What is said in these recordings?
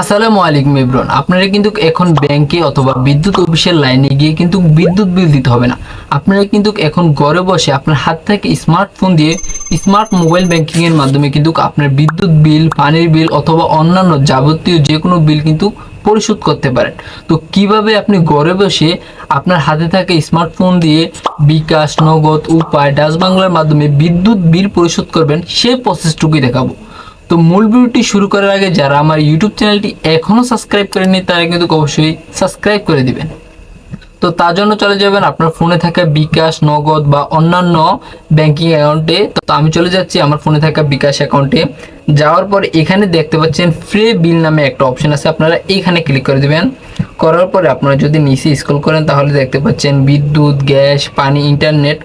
আসসালামু আলাইকুম ইব্রন। আপনারা কিন্তু এখন ব্যাংকে অথবা বিদ্যুৎ অফিসের লাইনে গিয়ে কিন্তু বিদ্যুৎ বিল দিতে হবে না। আপনারা কিন্তু এখন ঘরে বসে আপনার হাত থেকে স্মার্টফোন দিয়ে স্মার্ট মোবাইল ব্যাংকিং এর মাধ্যমে কিন্তু আপনার বিদ্যুৎ বিল, পানির বিল অথবা অন্যান্য যাবতীয় যে কোনো বিল কিন্তু পরিশোধ করতে পারেন। তো কীভাবে আপনি ঘরে বসে আপনার হাতে থাকা স্মার্টফোন দিয়ে বিকাশ, নগদ, উপায়, ডাচ বাংলার মাধ্যমে বিদ্যুৎ বিল পরিশোধ করবেন, সেই প্রসেসটুকুই দেখাবো। তো মূল ভিডিওটি শুরু করার আগে যারা আমার ইউটিউব চ্যানেলটি এখনও সাবস্ক্রাইব করেনি তারা কিন্তু অবশ্যই সাবস্ক্রাইব করে দিবেন। তো তার জন্য চলে যাবেন আপনার ফোনে থাকা বিকাশ, নগদ বা অন্যান্য ব্যাংকিং অ্যাকাউন্টে তো আমি চলে যাচ্ছি আমার ফোনে থাকা বিকাশ অ্যাকাউন্টে যাওয়ার পর এখানে দেখতে পাচ্ছেন ফ্রি বিল নামে একটা অপশন আছে, আপনারা এইখানে ক্লিক করে দিবেন। করার পরে আপনারা যদি নিচে স্ক্রল করেন, তাহলে দেখতে পাচ্ছেন বিদ্যুৎ, গ্যাস, পানি ইন্টারনেট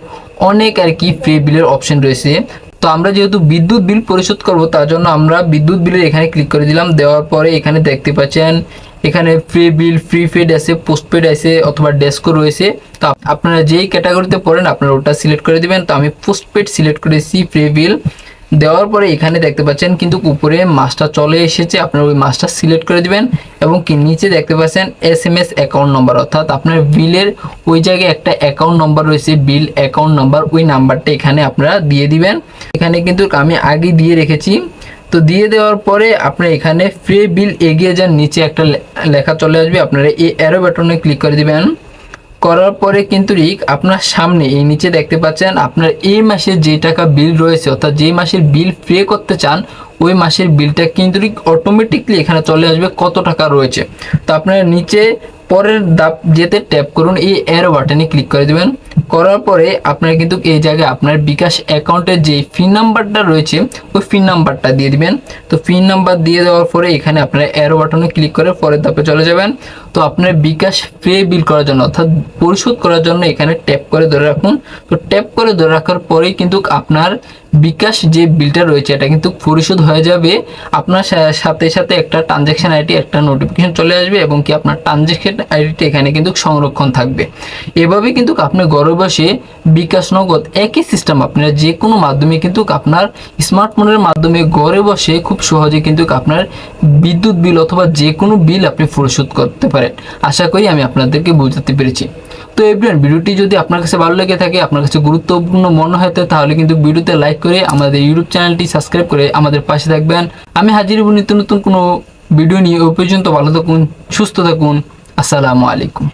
অনেক আর কি ফ্রি বিলের অপশন রয়েছে। তো আমরা যেহেতু বিদ্যুৎ বিল পরিশোধ করব, তার জন্য আমরা বিদ্যুৎ বিলের এখানে ক্লিক করে দিলাম। দেওয়ার পরে এখানে দেখতে পাচ্ছেন, এখানে ফ্রি বিল ফ্রি পেড আছে পোস্টপেড আছে অথবা ডেস্কো রয়েছে। তো আপনারা যেই ক্যাটাগরিতে পড়েন, আপনারা ওটা সিলেক্ট করে দিবেন। তো আমি পোস্টপেড সিলেক্ট করেছি ফ্রি বিল দেওয়ার পরে এখানে দেখতে পাচ্ছেন, কিন্তু উপরে মাসটা চলে এসেছে, আপনারা ওই মাসটা সিলেক্ট করে দিবেন এবং কি নিচে দেখতে পাচ্ছেন S M S account number অর্থাৎ আপনার বিলের ওই জায়গায় একটা অ্যাকাউন্ট নম্বর রয়েছে বিল অ্যাকাউন্ট নম্বর ওই নাম্বারটা এখানে আপনারা দিয়ে দিবেন। এখানে কিন্তু আমি আগে দিয়ে রেখেছি। তো দিয়ে দেওয়ার পরে আপনার এখানে ফ্রি বিল এগিয়ে যান, নিচে একটা লেখা চলে আসবে, আপনারা এই অ্যারো বাটনে ক্লিক করে দিবেন। করার পরে কিন্তু রিক আপনার সামনে, এই নিচে দেখতে পাচ্ছেন, আপনার এই মাসে যে টাকা বিল রয়েছে, অর্থাৎ যে মাসের বিল পে করতে চান, ওই মাসের বিলটা কিন্তু রিক অটোমেটিকলি এখানে চলে আসবে, কত টাকা রয়েছে। তো আপনারা নিচে পরের দাপ যেতে ট্যাপ করুন, এই অ্যারো বাটনে ক্লিক করে দেবেন। করার পরে আপনার কিন্তু এই জায়গায় আপনার বিকাশ অ্যাকাউন্টের যে ফিন নাম্বারটা রয়েছে, ওই ফিন নাম্বারটা দিয়ে দিবেন। তো ফিন নাম্বার দিয়ে দেওয়ার পরে এখানে আপনার অ্যারো বাটনে ক্লিক করে পরের ধাপে চলে যাবেন। তো আপনার বিকাশ পে বিল করার জন্য, অর্থাৎ পরিশোধ করার জন্য এখানে ট্যাপ করে ধরে রাখুন। তো ট্যাপ করে ধরে রাখার পরেই কিন্তু আপনার বিকাশ যে বিলটা রয়েছে, এটা কিন্তু পরিশোধ হয়ে যাবে। আপনার সাথে সাথে একটা ট্রানজ্যাকশন আইডি একটা নোটিফিকেশন চলে আসবে এবং কি আপনার ট্রানজ্যাকশন আইডিটা এখানে কিন্তু সংরক্ষণ থাকবে। এভাবে কিন্তু আপনি ঘরে বসে বিকাশ নগদ একই সিস্টেম আপনার যে কোনো মাধ্যমে কিন্তু আপনার স্মার্টফোনের মাধ্যমে ঘরে বসে খুব সহজে কিন্তু আপনার বিদ্যুৎ বিল অথবা যে কোনো বিল আপনি পরিশোধ করতে পারেন। পারেন আশা করি আমি আপনাদেরকে বোঝাতে পেরেছি। তো এভরিওয়ান ভিডিওটি যদি আপনার কাছে ভালো লেগে থাকে, আপনার কাছে গুরুত্বপূর্ণ মনে হয় তাহলে কিন্তু ভিডিওতে লাইক করে আমাদের ইউটিউব চ্যানেলটি সাবস্ক্রাইব করে আমাদের পাশে থাকবেন। আমি হাজির হব নিত্য নতুন কোনো ভিডিও নিয়ে। ও পর্যন্ত ভালো থাকুন, সুস্থ থাকুন। আসসালামু আলাইকুম।